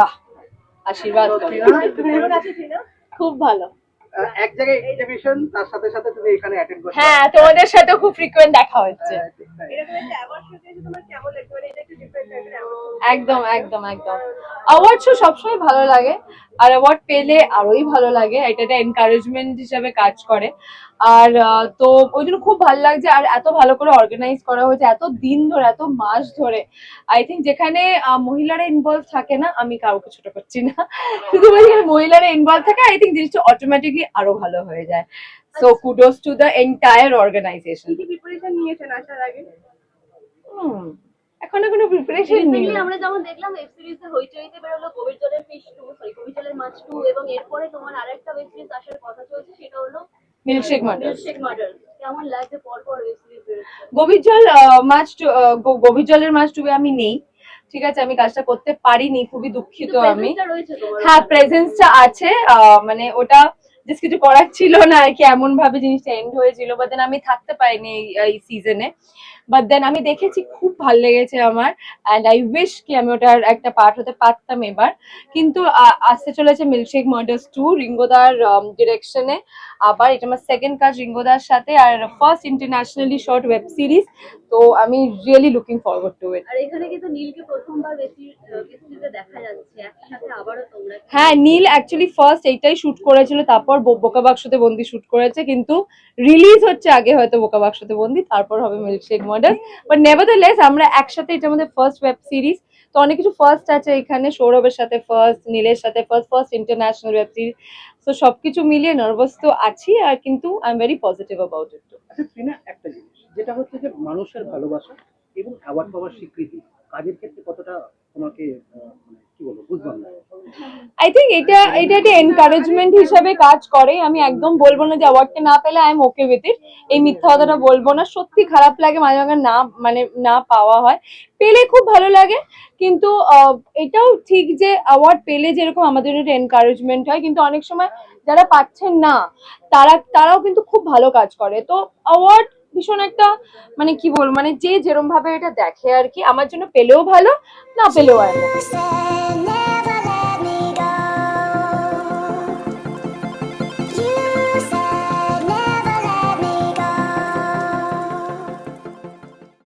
বাহ আশীর্বাদ করো। খুব ভালো। এক জায়গায় এক্সিবিশন তার সাথে সাথে তুমি এখানে অ্যাটেন্ড করছ। হ্যাঁ তোমাদের সাথে খুব ফ্রিকোয়েন্ট দেখা হচ্ছে। একদম একদম একদম। অ্যাওয়ার্ড শো সবসময় ভালো লাগে আর অ্যাওয়ার্ড পেলে আরোই ভালো লাগে এটা একটা এনকারেজমেন্ট হিসাবে কাজ করে। আর তো ওই জন্য খুব ভালো লাগছে আর এত ভালো করে অর্গানাইজ করা হয়েছে এত দিন ধরে এত মাস ধরে। আই থিঙ্ক যেখানে মহিলারা ইনভলভ থাকে না আমি কাউকে ছোট করছি না। শুধু মহিলারা ইনভলভ থাকে আই থিঙ্ক জিনিসটা অটোমেটিকলি আরও ভালো হয়ে যায়। So kudos to the entire organisation preparation নিয়েছেন আসার আগে? এখনও কোনো প্রিপারেশন নেই। আমরা যেমন দেখলাম ওয়েব সিরিজে হইচইতে বেরোলো কবির জলের ফিশ টু সরি কবির জলের মাছ টু এবং এরপরে তোমার আরেকটা ওয়েব সিরিজ আসার কথা চলছে সেটা হলো মিল্কশেক মার্ডার মিল্কশেক মার্ডার কেমন লাগছে পর পর ওয়েব সিরিজ গভীর জল মাছ গভীর জলের মাছ টুবে আমি নেই। ঠিক আছে আমি কাজটা করতে পারিনি খুবই দুঃখিত আমি। হ্যাঁ প্রেজেন্সটা আছে মানে ওটা জাস্ট কিছু করার ছিল না আর কি এমন ভাবে জিনিসটা এন্ড হয়েছিল বাট দেন আমি থাকতে পারিনি এই সিজনে বাট দেন আমি দেখেছি খুব ভালো লেগেছে আমার অ্যান্ড আই উইশ কি আমি ওটার একটা পার্ট হতে পারতাম এবার। কিন্তু আসতে চলেছে মিল্কশেক মার্ডার্স টু রিঙ্গোদার ডিরেকশনে আবার এটা আমার সেকেন্ড কাজ রিঙ্গোদার সাথে আর first internationally short web series তো আমি really looking forward to it আর এখানে কিন্তু নীলকে প্রথমবার সিরিজে দেখা যাচ্ছে। একসাথে আবারও তোমরা হ্যাঁ নীল অ্যাকচুয়ালি ফার্স্ট এইটাই শুট করেছিল তারপর বোকা বাক্সতে বন্দি শুট করেছে। কিন্তু রিলিজ হচ্ছে আগে হয়তো বোকা বাক্সতে বন্দি তারপর হবে মিল্কশেক মার্ডার বাট নেভারদারলেস আমরা একসাথে এটা আমাদের ফার্স্ট ওয়েব সিরিজ তো অনেক কিছু ফার্স্ট আছে এখানে, সৌরভের সাথে ফার্স্ট নীলের সাথে first first international web series তো সবকিছু মিলিয়ে নার্ভাস তো আছি, আর কিন্তু I am very positive about it আচ্ছা ট্রিনা একটা জিনিস, যেটা হচ্ছে যে মানুষের ভালোবাসা এবং অ্যাওয়ার্ড পাওয়ার স্বীকৃতি, কাজের ক্ষেত্রে কতটা তোমাকে মানে কি বলব বুঝলাম না আই থিঙ্ক এটা এটা একটা এনকারেজমেন্ট হিসাবে কাজ করে। আমি একদম বলব না যে অ্যাওয়ার্ডটা না পেলে I am okay with it এই মিথ্যা কথাটা বলব না। সত্যি খারাপ লাগে মাঝে মাঝে না মানে না পাওয়া হয়। পেলে খুব ভালো লাগে, কিন্তু এটাও ঠিক যে অ্যাওয়ার্ড পেলে যেরকম আমাদের একটা এনকারেজমেন্ট হয়। কিন্তু অনেক সময় যারা পাচ্ছেন না, তারা, তারাও কিন্তু খুব ভালো কাজ করে। তো অ্যাওয়ার্ড ভীষণ একটা মানে কি বলব মানে যে যেরকম ভাবে এটা দেখে আর কি, আমার জন্য পেলেও ভালো, না পেলেও আর